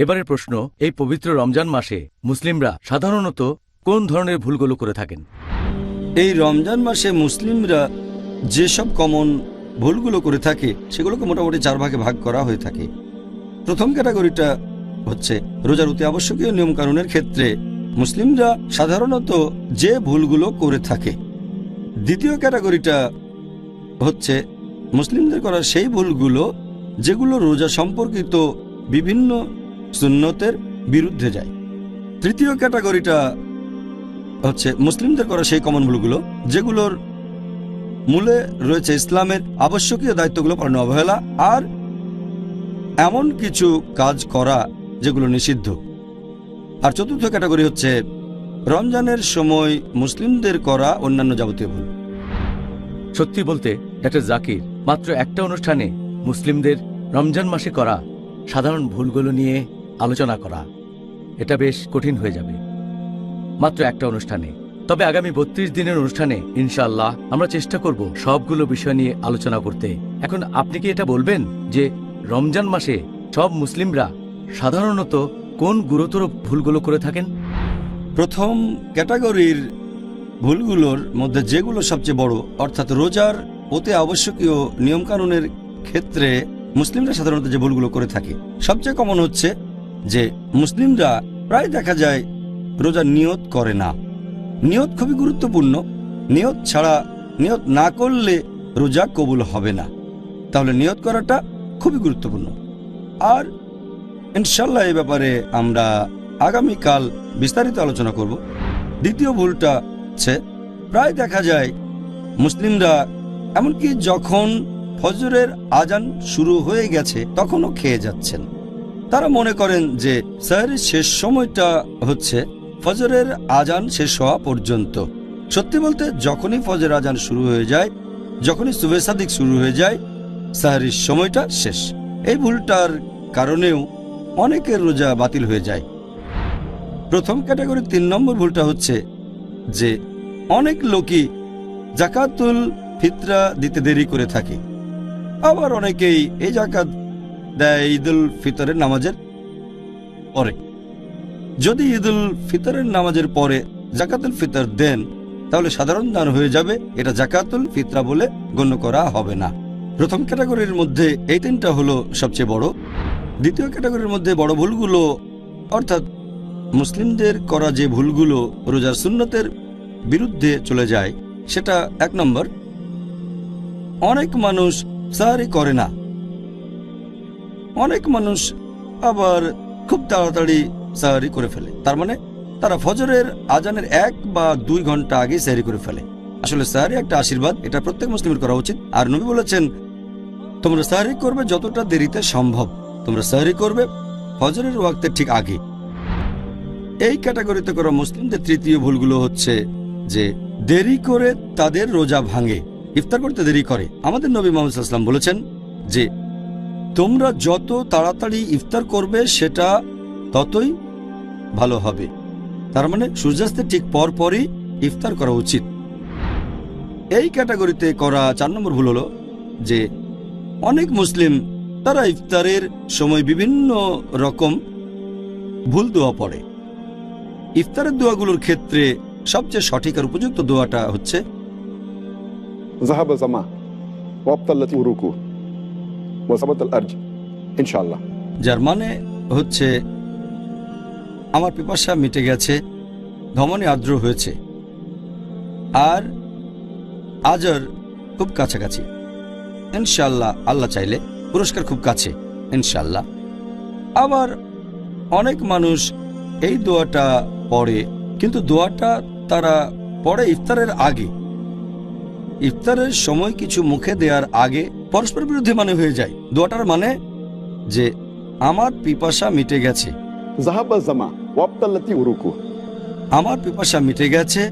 এবারের প্রশ্ন, এই পবিত্র রমজান মাসে মুসলিমরা সাধারণত কোন ধরনের ভুলগুলো করে থাকেন? এই রমজান মাসে মুসলিমরা যেসব কমন ভুলগুলো করে থাকে, সেগুলোকে মোটামুটি চার ভাগে ভাগ করা হয়ে থাকে। প্রথম ক্যাটাগরিটা হচ্ছে রোজার অতি আবশ্যকীয় নিয়মকানুনের ক্ষেত্রে মুসলিমরা সাধারণত যে ভুলগুলো করে থাকে। দ্বিতীয় ক্যাটাগরিটা হচ্ছে মুসলিমদের করা সেই ভুলগুলো যেগুলো রোজা সম্পর্কিত বিভিন্ন সুন্নতের বিরুদ্ধে যায়। তৃতীয় ক্যাটাগরিটা হচ্ছে মুসলিমদের করা সেই কমন ভুলগুলো যেগুলোর মূলে রয়েছে ইসলামের আবশ্যকীয় দায়িত্বগুলো পালন, অবহেলা আর এমন কিছু কাজ করা যেগুলো নিষিদ্ধ। আর চতুর্থ ক্যাটাগরি হচ্ছে রমজানের সময় মুসলিমদের করা অন্যান্য যাবতীয় ভুল। সত্যি বলতে ডক্টর জাকির। মাত্র একটা অনুষ্ঠানে মুসলিমদের রমজান মাসে করা সাধারণ ভুলগুলো নিয়ে আলোচনা করা, এটা বেশ কঠিন হয়ে যাবে। মাত্র একটা অনুষ্ঠানে। তবে আগামী বত্রিশ দিনের অনুষ্ঠানে ইনশাল্লাহ আমরা চেষ্টা করব সবগুলো বিষয় নিয়ে আলোচনা করতে। এখন আপনি কি এটা বলবেন যে রমজান মাসে সব মুসলিমরা সাধারণত কোন গুরুতর ভুলগুলো করে থাকেন? প্রথম ক্যাটাগরির ভুলগুলোর মধ্যে যেগুলো সবচেয়ে বড়, অর্থাৎ রোজার অতি আবশ্যকীয় নিয়মকানুনের ক্ষেত্রে মুসলিমরা সাধারণত যে ভুলগুলো করে থাকে, সবচেয়ে কমন হচ্ছে যে মুসলিমরা প্রায় দেখা যায় রোজার নিয়ত করে না। নিয়ত খুবই গুরুত্বপূর্ণ। নিয়ত ছাড়া নিয়ত না করলে রোজা কবুল হবে না। তাহলে নিয়ত করাটা খুবই গুরুত্বপূর্ণ। আর ইনশাল্লাহ এই ব্যাপারে আমরা আগামীকাল বিস্তারিত আলোচনা করব। দ্বিতীয় ভুলটা হচ্ছে, প্রায় দেখা যায় মুসলিমরা এমনকি যখন ফজরের আজান শুরু হয়ে গেছে, তখনও খেয়ে যাচ্ছেন। তারা মনে করেন যে সাহেরের শেষ সময়টা হচ্ছে। ফজরের আজান শেষ হওয়া পর্যন্ত। সত্যি বলতে, যখনই ফজর আজান শুরু হয়ে যায়, যখনই সুবে শুরু হয়ে যায় সাহারির সময়টা শেষ। এই ভুলটার কারণেও অনেকের রোজা বাতিল হয়ে যায়। প্রথম ক্যাটাগরির তিন নম্বর ভুলটা হচ্ছে যে অনেক লোকই জাকাতুল ফিতরা দিতে দেরি করে থাকে। আবার অনেকেই এই জাকাত দেয় ঈদুল ফিতরের নামাজের পরে। যদি ঈদুল ফিতরের নামাজের পরে জাকাতুল ফিতর দেন, তাহলে সাধারণ দান হয়ে যাবে, এটা জাকাতুল ফিতরা বলে গণ্য করা হবে না। প্রথম ক্যাটাগরির মধ্যে এই তিনটা হলো সবচেয়ে বড়। দ্বিতীয় ক্যাটাগরির মধ্যে বড় ভুলগুলো, অর্থাৎ মুসলিমদের করা যে ভুলগুলো রোজার সুন্নতের বিরুদ্ধে চলে যায়, সেটা এক নম্বর। অনেক মানুষ সাহারি করে না। অনেক মানুষ আবার খুব তাড়াতাড়ি সাহারি করে ফেলে। তার মানে তারা ফজরের আজানের এক বা দুই ঘণ্টা আগে সাহারি করে ফেলে। আসলে সাহারি একটা আশীর্বাদ, এটা প্রত্যেক মুসলিমের করা উচিত। আর নবী বলেছেন, তোমরা সাহারি করবে যতটা দেরিতে সম্ভব। তোমরা সাহারি করবে ফজরের ওয়াক্তের ঠিক আগে। এই ক্যাটাগরিতে করা মুসলিমদের তৃতীয় ভুলগুলো হচ্ছে যে দেরি করে তাদের রোজা ভাঙে, ইফতার করতে দেরি করে। আমাদের নবী মোহাম্মদ বলেছেন যে তোমরা যত তাড়াতাড়ি ইফতার করবে সেটা ততই ভালো হবে। তার মানে সূর্যাস্তের ঠিক পরপরই ইফতার করা উচিত। এই ক্যাটাগরিতে করা চার নম্বর ভুল হলো যে অনেক মুসলিম তারা ইফতারের সময় বিভিন্ন রকম ভুল দোয়া পড়ে। ইফতারের দোয়াগুলোর ক্ষেত্রে সবচেয়ে সঠিক আর উপযুক্ত দোয়াটা হচ্ছে জাহাবা জামা ওয়াসাবাতাল আর্জ ইনশাল্লাহ যার মানে হচ্ছে আমার পিপাসা মিটে গেছে, ধমনে আর্দ্র হয়েছে। আর আজর খুব কাছাকাছি। ইনশাল্লাহ আল্লাহ চাইলে পুরস্কার খুব কাছে ইনশাল্লাহ আবার অনেক মানুষ এই দোয়াটা পড়ে, কিন্তু দোয়াটা তারা পড়ে ইফতারের আগে। ইফতারের সময় কিছু মুখে দেওয়ার আগে পরস্পর বিরুদ্ধে মানে হয়ে যায়। দোয়াটার মানে যে আমার পিপাসা মিটে গেছে। আমার পিপাসা মিটে গেছে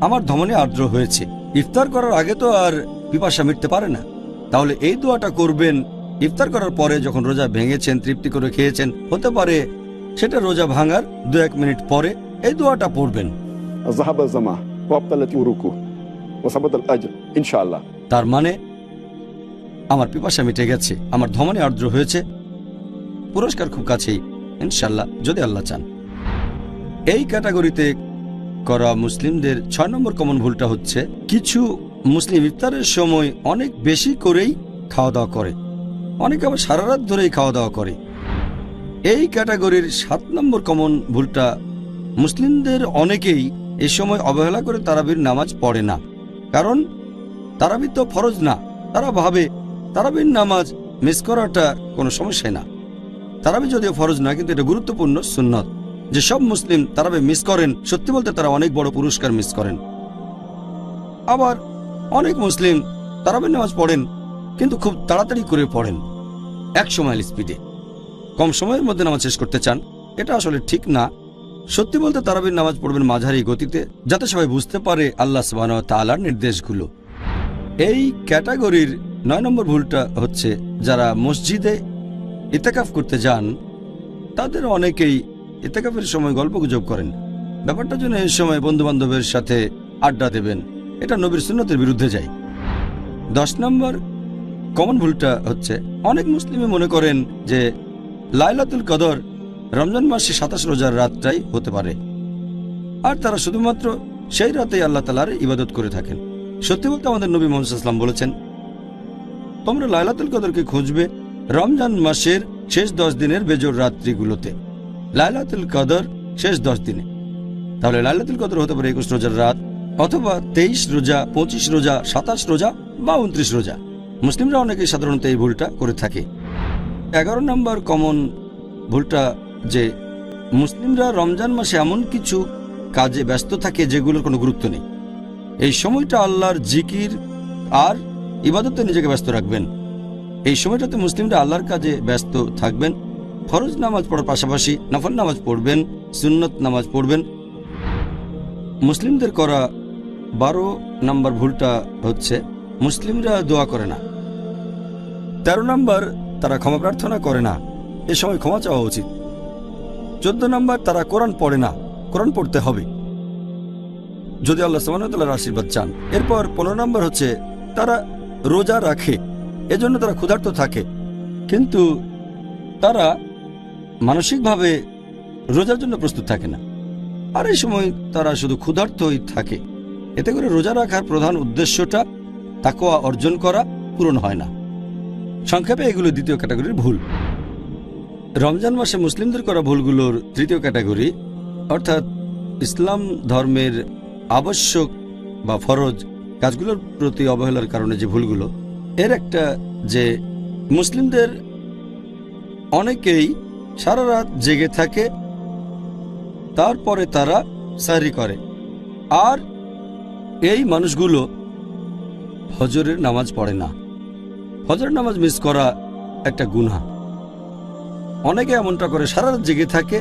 আমার ধমনে আর্দ্র হয়েছে। ইফতার করার আগে তো আর পিপাসা মিটতে পারে না। তাহলে এই দোয়াটা করবেন ইফতার করার পরে যখন রোজা ভেঙেছেন তৃপ্তি করে খেয়েছেন হতে পারে সেটা রোজা ভাঙার দু এক মিনিট পরে এই দোয়াটা পড়বেন। তার মানে আমার পিপাসা মিটে গেছে, আমার ধমনে আর্দ্র হয়েছে। পুরস্কার খুব কাছেই, ইনশাল্লাহ, যদি আল্লাহ চান। এই ক্যাটাগরিতে করা মুসলিমদের ছয় নম্বর কমন ভুলটা হচ্ছে, কিছু মুসলিম ইফতারের সময় অনেক বেশি করেই খাওয়া দাওয়া করে। অনেকে আবার সারা রাত ধরেই খাওয়া দাওয়া করে। এই ক্যাটাগরির সাত নম্বর কমন ভুলটা মুসলিমদের অনেকেই এ সময় অবহেলা করে তারাবির নামাজ পড়ে না। কারণ তারাবি তো ফরজ না, তারা ভাবে তারাবির নামাজ মিস করাটা কোনো সমস্যাই না। তারাবি যদিও ফরজ না কিন্তু এটা গুরুত্বপূর্ণ সুন্নত। যে সব মুসলিম তারাবি মিস করেন, সত্যি বলতে তারা অনেক বড় পুরস্কার মিস করেন। আবার অনেক মুসলিম তারাবির নামাজ পড়েন, কিন্তু খুব তাড়াতাড়ি করে পড়েন, এক সময় স্পিডে। কম সময়ের মধ্যে নামাজ শেষ করতে চান, এটা আসলে ঠিক না। সত্যি বলতে তারাবির নামাজ পড়বেন মাঝারি গতিতে, যাতে সবাই বুঝতে পারে আল্লাহ সুবাহ তালার নির্দেশগুলো। এই ক্যাটাগরির নয় নম্বর ভুলটা হচ্ছে যারা মসজিদে ইতেকাফ করতে যান, তাদের অনেকেই ইতেকাফের সময় গল্প গুজব করেন। ব্যাপারটা জন্য এই সময় বন্ধু বান্ধবের সাথে আড্ডা দেবেন, এটা নবীর সুন্নতের বিরুদ্ধে যায়। দশ নম্বর কমন ভুলটা হচ্ছে, অনেক মুসলিমে মনে করেন যে লাইলাতুল কদর রমজান মাসে সাতাশ রোজার রাতটাই হতে পারে। আর তারা শুধুমাত্র সেই রাতেই আল্লাহ তালার ইবাদত করে থাকেন। সত্যি বলতে আমাদের নবী মোহাম্মদ বলেছেন তোমরা লাইলাতুল কদরকে খুঁজবে রমজান মাসের শেষ দশ দিনের বেজোর রাত্রিগুলোতে। লাইলাতুল কদর শেষ দশ দিনে। তাহলে লাইলাতুল কদর হতে পারে একুশ রোজার রাত অথবা তেইশ রোজা, পঁচিশ রোজা, সাতাশ রোজা বা উনত্রিশ রোজা। মুসলিমরা অনেকেই সাধারণত এই ভুলটা করে থাকে। এগারো নম্বর কমন ভুলটা যে মুসলিমরা রমজান মাসে এমন কিছু কাজে ব্যস্ত থাকে যেগুলোর কোনো গুরুত্ব নেই। এই সময়টা আল্লাহর জিকির আর ইবাদতে নিজেকে ব্যস্ত রাখবেন। এই সময়টাতে মুসলিমরা আল্লাহর কাজে ব্যস্ত থাকবেন। ফরজ নামাজ পড়ার পাশাপাশি নফল নামাজ পড়বেন, সুন্নত নামাজ পড়বেন। মুসলিমদের করা বারো নাম্বার ভুলটা হচ্ছে মুসলিমরা দোয়া করে না। তেরো নাম্বার, তারা ক্ষমা প্রার্থনা করে না। এ সময় ক্ষমা চাওয়া উচিত। চোদ্দ নাম্বার, তারা কোরআন পড়ে না। কোরআন পড়তে হবে। যদি আল্লাহ সামান্লার আশীর্বাদ চান। এরপর পনেরো নম্বর হচ্ছে, তারা রোজা রাখে, এজন্য তারা ক্ষুধার্ত থাকে। কিন্তু তারা মানসিকভাবে রোজার জন্য প্রস্তুত থাকে না। আর এই সময় তারা শুধু ক্ষুধার্তই থাকে। এতে করে রোজা রাখার প্রধান উদ্দেশ্যটা তাকোয়া অর্জন করা পূরণ হয় না। সংক্ষেপে এগুলো দ্বিতীয় ক্যাটাগরির ভুল। রমজান মাসে মুসলিমদের করা ভুলগুলোর তৃতীয় ক্যাটাগরি, অর্থাৎ ইসলাম ধর্মের আবশ্যক বা ফরজ কাজগুলোর প্রতি অবহেলার কারণে যে ভুলগুলো, এর একটা যে মুসলিমদের অনেকেই সারা রাত জেগে থাকে, তারপরে তারা সারি করে। আর এই মানুষগুলো হজরের নামাজ পড়ে না। হজরের নামাজ মিস করা একটা গুনহা। অনেকে এমনটা করে, সারা রাত জেগে থাকে,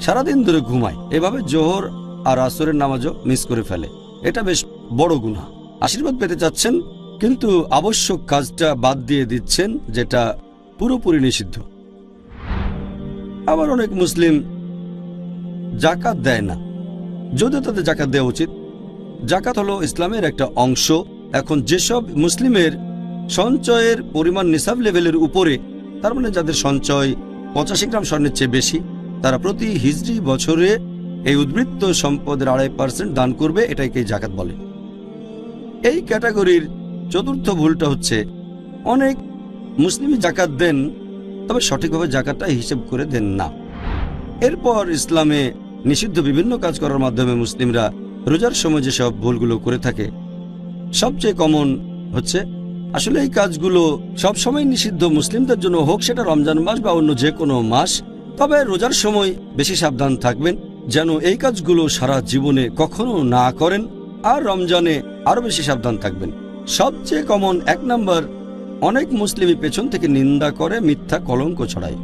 সারাদিন ধরে ঘুমায়। এভাবে জোহর আর আসরের নামাজও মিস করে ফেলে। এটা বেশ বড় গুনহা। আশীর্বাদ পেতে চাচ্ছেন, কিন্তু আবশ্যক কাজটা বাদ দিয়ে দিচ্ছেন, যেটা পুরোপুরি নিষিদ্ধ। আবার অনেক মুসলিম জাকাত দেয় না। যদিও তাদের জাকাত দেওয়া উচিত। জাকাত হলো ইসলামের একটা অংশ। এখন যেসব মুসলিমের সঞ্চয়ের পরিমাণ নিসাব লেভেলের উপরে, তার মানে যাদের সঞ্চয় পঁচাশি গ্রাম স্বর্ণের চেয়ে বেশি, তারা প্রতি হিজড়ি বছরে এই উদ্বৃত্ত সম্পদের আড়াই পার্সেন্ট দান করবে এটাকে জাকাত বলে। এই ক্যাটাগরির চতুর্থ ভুলটা হচ্ছে অনেক মুসলিমই জাকাত দেন, তবে সঠিকভাবে জাকাতটা হিসেব করে দেন না। এরপর ইসলামে নিষিদ্ধ বিভিন্ন কাজ করার মাধ্যমে মুসলিমরা রোজার সময় যেসব ভুলগুলো করে থাকে, সবচেয়ে কমন হচ্ছে, আসলে এই কাজগুলো সব সময় নিষিদ্ধ মুসলিমদের জন্য হোক সেটা রমজান মাস বা অন্য যে কোনো মাস, তবে রোজার সময় বেশি সাবধান থাকবেন যেন এই কাজগুলো সারা জীবনে কখনো না করেন। আর রমজানে আরও বেশি সাবধান থাকবেন। সবচেয়ে কমন এক নম্বর অনেক মুসলিমই পেছন থেকে নিন্দা করে মিথ্যা কলঙ্ক ছড়ায়।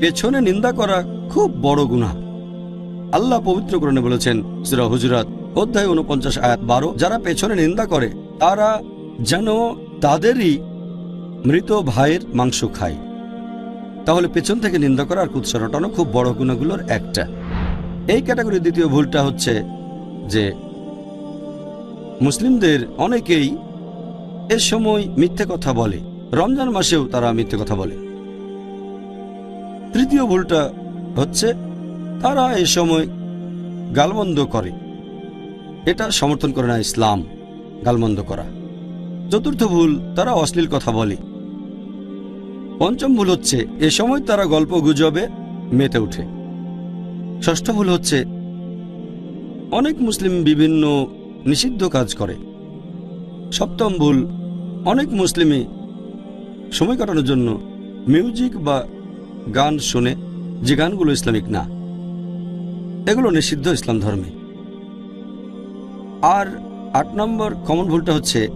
পেছনে নিন্দা করা খুব বড় গুনাহ। আল্লাহ পবিত্র করণে বলেছেন, সুরা হুজরাত, অধ্যায় উনপঞ্চাশ, আয়াত বারো, যারা পেছনে নিন্দা করে, তারা যেন তাদেরই মৃত ভাইয়ের মাংস খায়। তাহলে পেছন থেকে নিন্দা করা আর কুৎসা রটানো খুব বড় গুণাগুলোর একটা। এই ক্যাটাগরির দ্বিতীয় ভুলটা হচ্ছে যে মুসলিমদের অনেকেই এ সময় মিথ্যে কথা বলে। রমজান মাসেও তারা মিথ্যে কথা বলে। তৃতীয় ভুলটা হচ্ছে, তারা এ সময় গালমন্দ করে। এটা সমর্থন করে না ইসলাম, গালমন্দ করা। চতুর্থ ভুল, তারা অশ্লীল কথা বলে। পঞ্চম ভুল হচ্ছে, এ সময় তারা গল্প গুজবে, মেতে ওঠে। ষষ্ঠ ভুল হচ্ছে, অনেক মুসলিম বিভিন্ন নিষিদ্ধ কাজ করে। সপ্তম ভুল, অনেক মুসলিমে সময় কাটানোর জন্য মিউজিক বা গান শোনে, যে গানগুলো ইসলামিক না। এগুলো নিষিদ্ধ ইসলাম ধর্মে। আর আট নম্বর কমন ভুলটা হচ্ছে,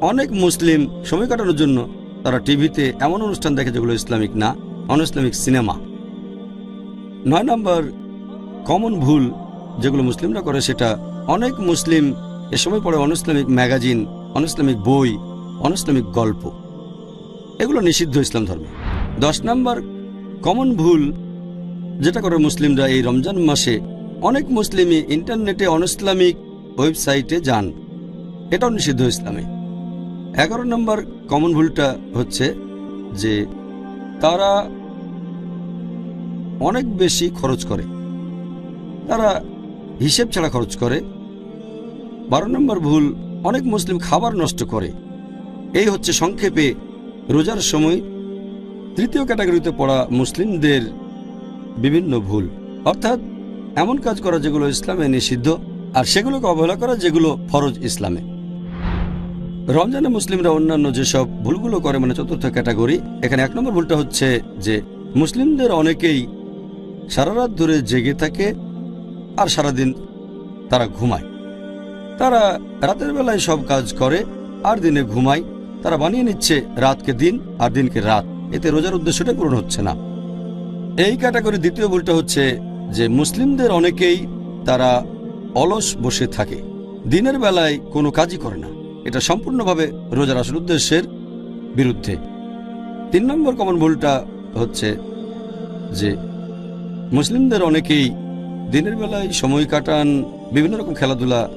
অনেক মুসলিম সময় কাটানোর জন্য তারা টিভিতে এমন অনুষ্ঠান দেখে যেগুলো ইসলামিক না অন ইসলামিক সিনেমা। নয় নম্বর কমন ভুল যেগুলো মুসলিমরা করে সেটা অনেক মুসলিম, এ সময় পড়ে অনইসলামিক ম্যাগাজিন অনইসলামিক বই অনইসলামিক গল্প। এগুলো নিষিদ্ধ ইসলাম ধর্মে। দশ নম্বর, কমন ভুল। যেটা করে মুসলিমরা এই রমজান মাসে অনেক মুসলিমই ইন্টারনেটে অনইসলামিক ওয়েবসাইটে যান। এটাও নিষিদ্ধ ইসলামে। এগারো নম্বর, কমন ভুলটা হচ্ছে যে তারা অনেক বেশি খরচ করে। তারা হিসেব ছাড়া খরচ করে বারো নম্বর ভুল, অনেক মুসলিম খাবার নষ্ট করে। এই হচ্ছে সংক্ষেপে রোজার সময় তৃতীয় ক্যাটাগরিতে পড়া মুসলিমদের বিভিন্ন ভুল। অর্থাৎ এমন কাজ করা যেগুলো ইসলামে নিষিদ্ধ, আর সেগুলোকে অবহেলা করা যেগুলো ফরজ ইসলামে। রমজানে মুসলিমরা অন্যান্য যেসব ভুলগুলো করে মানে চতুর্থ ক্যাটাগরি, এখানে এক নম্বর ভুলটা হচ্ছে যে মুসলিমদের অনেকেই সারা রাত ধরে জেগে থাকে আর সারাদিন তারা ঘুমায়। তারা রাতের বেলায় সব কাজ করে আর দিনে ঘুমায়। তারা বানিয়ে নিচ্ছে রাতকে দিন আর দিনকে রাত। এতে রোজার উদ্দেশ্যটা পূরণ হচ্ছে না। এই ক্যাটাগরি দ্বিতীয় ভুলটা হচ্ছে যে মুসলিমদের অনেকেই তারা অলস বসে থাকে। দিনের বেলায় কোনো কাজই করে না। এটা সম্পূর্ণভাবে রোজার আসল উদ্দেশ্যের বিরুদ্ধে। তিন নম্বর কমন ভুলটা হচ্ছে যে মুসলিমদের অনেকেই দিনের বেলায় সময় কাটান, বিভিন্ন রকম খেলাধুলা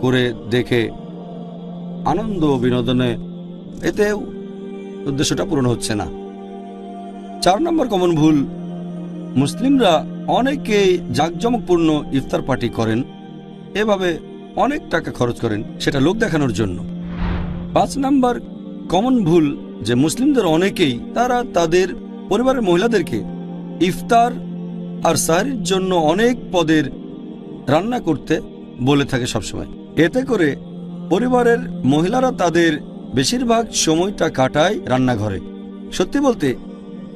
করে দেখে আনন্দ ও বিনোদনে এতে উদ্দেশ্যটা পূরণ হচ্ছে না। চার নম্বর কমন ভুল, মুসলিমরা অনেকেই জাঁকজমকপূর্ণ ইফতার পার্টি করেন, এভাবে অনেক টাকা খরচ করেন সেটা লোক দেখানোর জন্য। পাঁচ নাম্বার কমন ভুল, যে মুসলিমদের অনেকেই তারা তাদের পরিবারের মহিলাদেরকে ইফতার আর সাহারির জন্য অনেক পদের রান্না করতে বলে থাকে সবসময়। এতে করে পরিবারের মহিলারা তাদের বেশিরভাগ সময়টা কাটায় রান্নাঘরে। সত্যি বলতে,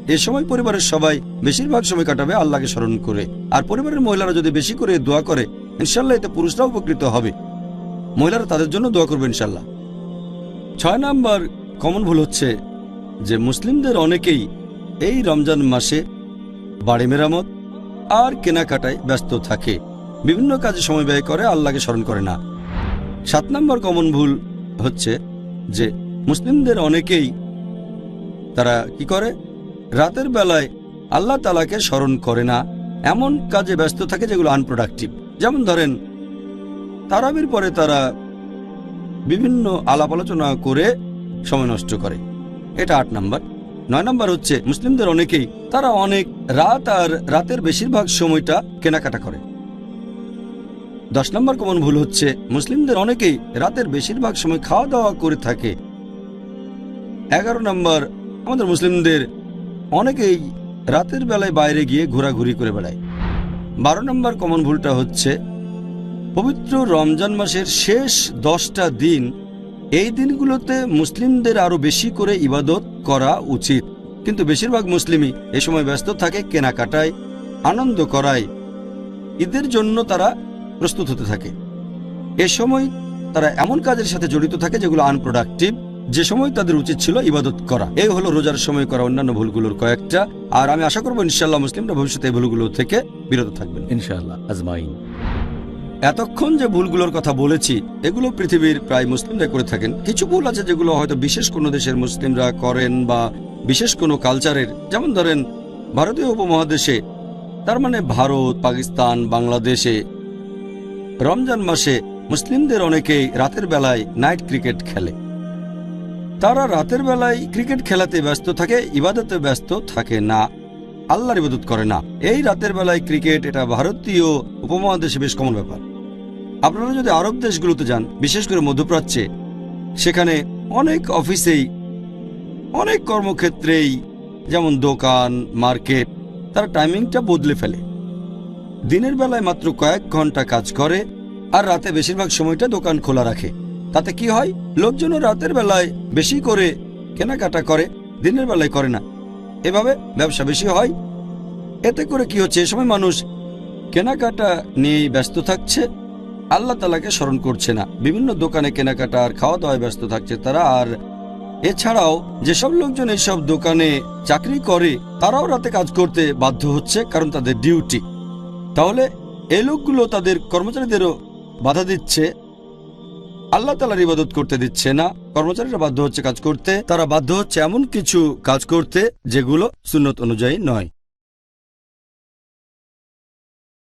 এ সময় পরিবারের সবাই বেশিরভাগ সময় কাটাবে আল্লাহকে স্মরণ করে। আর পরিবারের মহিলারা যদি বেশি করে দোয়া করে, ইনশাল্লাহ এতে পুরুষরাও উপকৃত হবে। মহিলারা তাদের জন্য দোয়া করবে ইনশাল্লাহ। ছয় নাম্বার কমন ভুল হচ্ছে যে মুসলিমদের অনেকেই এই রমজান মাসে বাড়ি মেরামত আর কেনাকাটায় ব্যস্ত থাকে। বিভিন্ন কাজে সময় ব্যয় করে আল্লাহকে স্মরণ করে না। সাত নম্বর কমন ভুল হচ্ছে যে মুসলিমদের অনেকেই তারা কি করে? রাতের বেলায় আল্লাহ তালাকে স্মরণ করে না। এমন কাজে ব্যস্ত থাকে যেগুলো আনপ্রোডাক্টিভ যেমন ধরেন, তারাবির পরে তারা বিভিন্ন আলাপ আলোচনা করে সময় নষ্ট করে। এটা আট নাম্বার। নয় নাম্বার হচ্ছে, মুসলিমদের অনেকেই তারা অনেক রাত আর রাতের বেশিরভাগ সময়টা কেনাকাটা করে। দশ নম্বর কমন ভুল হচ্ছে, মুসলিমদের অনেকেই রাতের বেশিরভাগ সময় খাওয়া দাওয়া করে থাকে। এগারো নম্বর, আমাদের মুসলিমদের অনেকেই রাতের বেলায় বাইরে গিয়ে ঘোরাঘুরি করে বেড়ায়। বারো নম্বর কমন ভুলটা হচ্ছে, পবিত্র রমজান মাসের শেষ দশটা দিন, এই দিনগুলোতে মুসলিমদের আরও বেশি করে ইবাদত করা উচিত। কিন্তু বেশিরভাগ মুসলিমই এ সময় ব্যস্ত থাকে, কেনাকাটায়, আনন্দ করায়। ঈদের জন্য তারা প্রস্তুত হতে থাকে। এ সময় তারা এমন কাজের সাথে জড়িত থাকে যেগুলো আনপ্রোডাক্টিভ যে সময় তাদের উচিত ছিল ইবাদত করা। এই হলো রোজার সময় করা অন্যান্য ভুলগুলোর কয়েকটা। আর আমি আশা করব ইনশাল্লাহ মুসলিমরা ভবিষ্যতে এই ভুলগুলো থেকে বিরত থাকবেন। ইনশাআল্লাহ আজমাইন। এতক্ষণ যে ভুলগুলোর কথা বলেছি এগুলো পৃথিবীর প্রায় মুসলিমরা করে থাকেন। কিছু ভুল আছে যেগুলো হয়তো বিশেষ কোনো দেশের মুসলিমরা করেন বা বিশেষ কোনো কালচারের যেমন ধরেন ভারতীয় উপমহাদেশে তার মানে ভারত পাকিস্তান বাংলাদেশে রমজান মাসে মুসলিমদের অনেকেই রাতের বেলায় নাইট ক্রিকেট খেলে। তারা রাতের বেলায় ক্রিকেট খেলাতে ব্যস্ত থাকে, ইবাদতে ব্যস্ত থাকে না। আল্লাহর ইবাদত করে না। এই রাতের বেলায় ক্রিকেট এটা ভারতীয় উপমহাদেশে বেশ কমন ব্যাপার। আপনারা যদি আরব দেশগুলোতে যান, বিশেষ করে মধ্যপ্রাচ্যে, সেখানে অনেক অফিসেই, অনেক কর্মক্ষেত্রেই, যেমন দোকান, মার্কেট, তার টাইমিংটা বদলে ফেলে। দিনের বেলায় মাত্র কয়েক ঘণ্টা কাজ করে আর রাতে বেশিরভাগ সময়টা দোকান খোলা রাখে। তাতে কি হয়? লোকজনও রাতের বেলায় বেশি করে কেনাকাটা করে, দিনের বেলায় করে না। এভাবে ব্যবসা বেশি হয়। এতে করে কি হচ্ছে? এ সময় মানুষ কেনাকাটা নিয়েই ব্যস্ত থাকছে। আল্লাহ তালাকে স্মরণ করছে না। বিভিন্ন দোকানে কেনাকাটা আর খাওয়া দাওয়ায় ব্যস্ত থাকছে তারা। আর এছাড়াও যেসব লোকজন এইসব দোকানে চাকরি করে, তারাও রাতে কাজ করতে বাধ্য হচ্ছে কারণ তাদের ডিউটি। তাহলে এ লোকগুলো তাদের কর্মচারীদেরও বাধা দিচ্ছে? আল্লাহ তালার ইবাদত করতে দিচ্ছে না? কর্মচারীরা বাধ্য হচ্ছে কাজ করতে, তারা বাধ্য হচ্ছে এমন কিছু কাজ করতে যেগুলো সুন্নত অনুযায়ী নয়।